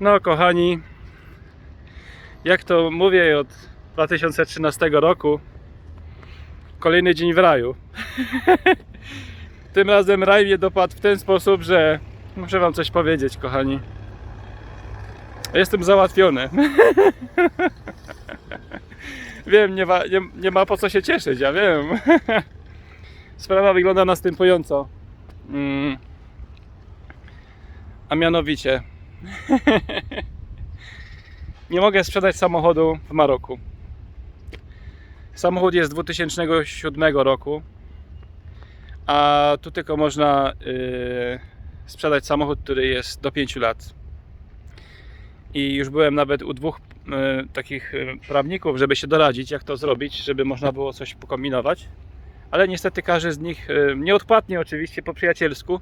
No, kochani, jak to mówię od 2013 roku, kolejny dzień w raju. Tym razem raj mnie dopadł w ten sposób, że muszę Wam coś powiedzieć, kochani. Jestem załatwiony. wiem, nie ma, nie, nie ma po co się cieszyć, ja wiem. Sprawa wygląda następująco. Mm. A mianowicie, nie mogę sprzedać samochodu w Maroku. Samochód jest z 2007 roku, a tu tylko można yy, sprzedać samochód, który jest do 5 lat. I już byłem nawet u dwóch yy, takich yy, prawników, żeby się doradzić, jak to zrobić, żeby można było coś pokombinować. Ale niestety każdy z nich, yy, nieodpłatnie oczywiście, po przyjacielsku,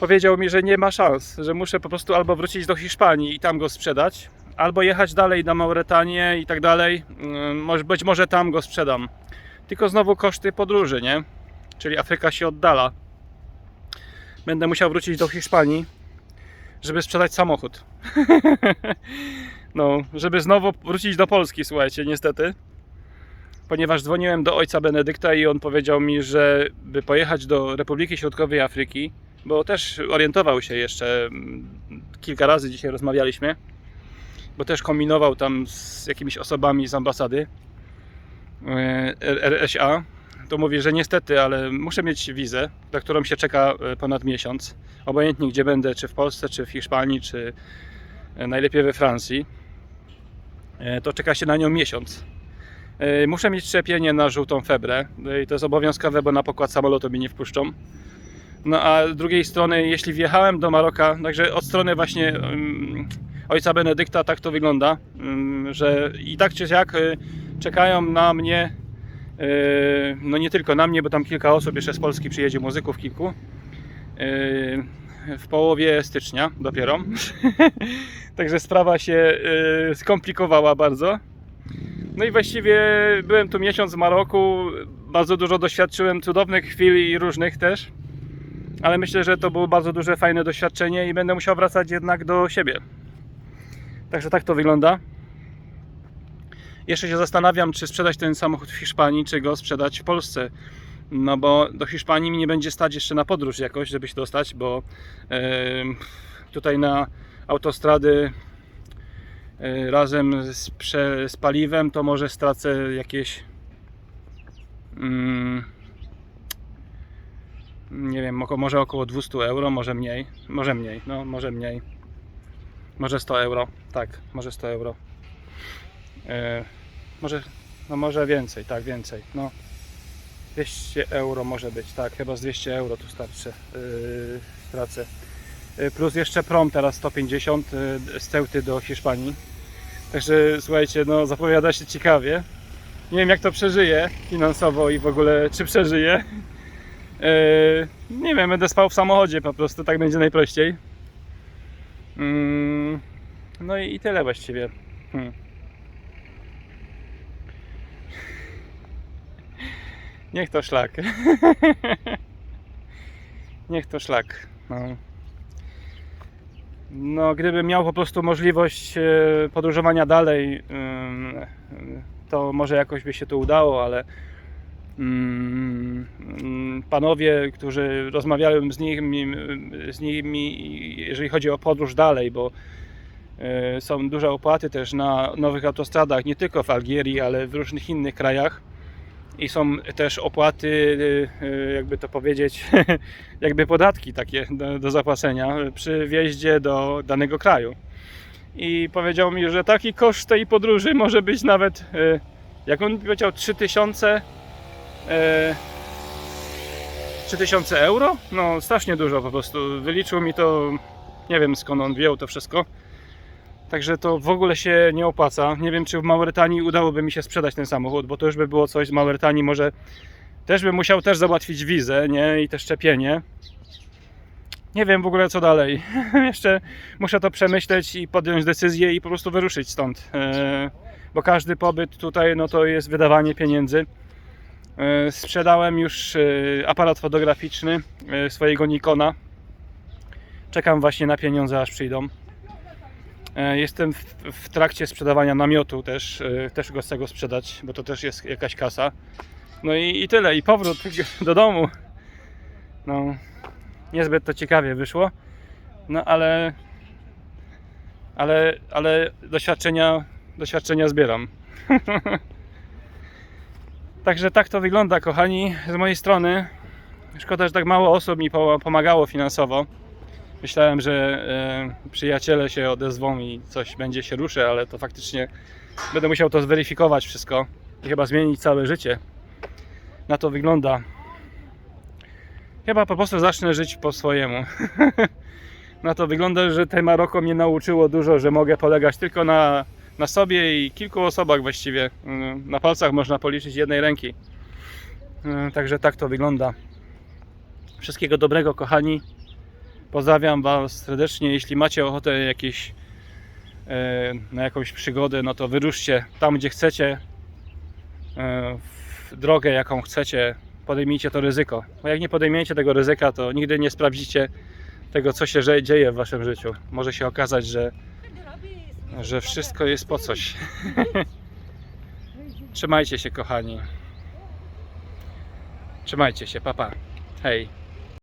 powiedział mi, że nie ma szans, że muszę po prostu albo wrócić do Hiszpanii i tam go sprzedać, albo jechać dalej na Mauretanię i tak dalej. Może być może tam go sprzedam. Tylko znowu koszty podróży, nie? Czyli Afryka się oddala. Będę musiał wrócić do Hiszpanii, żeby sprzedać samochód. no, żeby znowu wrócić do Polski, słuchajcie, niestety. Ponieważ dzwoniłem do ojca Benedykta i on powiedział mi, że by pojechać do Republiki Środkowej Afryki, bo też orientował się jeszcze mm, kilka razy dzisiaj rozmawialiśmy, bo też kombinował tam z jakimiś osobami z ambasady e, RSA. To mówi, że niestety, ale muszę mieć wizę, na którą się czeka e, ponad miesiąc. Obojętnie gdzie będę, czy w Polsce, czy w Hiszpanii, czy e, najlepiej we Francji, to czeka się na nią miesiąc. Muszę mieć szczepienie na żółtą febrę i to jest obowiązkowe, bo na pokład samolotu mnie nie wpuszczą. No a z drugiej strony, jeśli wjechałem do Maroka, także od strony właśnie ym, ojca Benedykta tak to wygląda, ym, że i tak czy siak y, czekają na mnie, y, no nie tylko na mnie, bo tam kilka osób jeszcze z Polski przyjedzie, muzyków kilku, y, w połowie stycznia dopiero. Także sprawa się y, skomplikowała bardzo. No i właściwie byłem tu miesiąc w Maroku, bardzo dużo doświadczyłem cudownych chwil i różnych też ale myślę, że to było bardzo duże, fajne doświadczenie i będę musiał wracać jednak do siebie. Także tak to wygląda. Jeszcze się zastanawiam, czy sprzedać ten samochód w Hiszpanii, czy go sprzedać w Polsce. No bo do Hiszpanii mi nie będzie stać jeszcze na podróż jakoś, żeby się dostać, bo em, tutaj na autostrady e, razem z, prze, z paliwem to może stracę jakieś mm, nie wiem, oko- może około 200 euro, może mniej, może mniej, no może mniej, może 100 euro, tak, może 100 euro, e, może, no może więcej, tak, więcej, no. 200 euro może być, tak, chyba z 200 euro tu starczy, yy, stracę, Yy, plus jeszcze prom teraz 150 yy, z Ceuty do Hiszpanii, także słuchajcie, no zapowiada się ciekawie, nie wiem jak to przeżyję finansowo i w ogóle czy przeżyję, Eee, nie wiem, będę spał w samochodzie po prostu, tak będzie najprościej. Mm, no i, tyle właściwie. Hmm. Niech to szlak. Niech to szlak. No. no, gdybym miał po prostu możliwość e, podróżowania dalej, to może jakoś by się to udało, ale panowie, którzy rozmawiałem z nimi, z nimi, jeżeli chodzi o podróż dalej, bo e, są duże opłaty też na nowych autostradach, nie tylko w Algierii, ale w różnych innych krajach. I są też opłaty, e, jakby to powiedzieć, jakby podatki takie do, do zapłacenia przy wjeździe do danego kraju. I powiedział mi, że taki koszt tej podróży może być nawet, e, jak on powiedział, 3000 e, 3000 euro? No strasznie dużo po prostu. Wyliczył mi to, nie wiem skąd on wziął to wszystko. Także to w ogóle się nie opłaca. Nie wiem czy w Mauretanii udałoby mi się sprzedać ten samochód, bo to już by było coś z Mauretanii może też bym musiał też załatwić wizę, nie? I te szczepienie. Nie wiem w ogóle co dalej. Jeszcze muszę to przemyśleć i podjąć decyzję i po prostu wyruszyć stąd. E, bo każdy pobyt tutaj no to jest wydawanie pieniędzy. E, Sprzedałem już e, aparat fotograficzny e, swojego Nikona. Czekam właśnie na pieniądze aż przyjdą. Jestem w, w trakcie sprzedawania namiotu też, też go chcę go sprzedać, bo to też jest jakaś kasa. No i, i tyle, i powrót do domu. No, niezbyt to ciekawie wyszło, no ale, ale, ale doświadczenia, doświadczenia zbieram. Także tak to wygląda, kochani, z mojej strony. Szkoda, że tak mało osób mi po- pomagało finansowo. Myślałem, że e, przyjaciele się odezwą i coś będzie się ruszy, ale to faktycznie będę musiał to zweryfikować wszystko i chyba zmienić całe życie. Na to wygląda. Chyba po prostu zacznę żyć po swojemu. na to wygląda, że te Maroko mnie nauczyło dużo, że mogę polegać tylko na, na sobie i kilku osobach właściwie. Mm, Na palcach można policzyć jednej ręki. Mm, Także tak to wygląda. Wszystkiego dobrego, kochani. Pozdrawiam Was serdecznie. Jeśli macie ochotę jakieś, e, na jakąś przygodę, no to wyruszcie tam, gdzie chcecie, e, w drogę, jaką chcecie. Podejmijcie to ryzyko. Bo jak nie podejmiecie tego ryzyka, to nigdy nie sprawdzicie tego, co się dzieje w Waszym życiu. Może się okazać, że, że wszystko jest po coś. Trzymajcie się, kochani. Trzymajcie się, papa. Hej.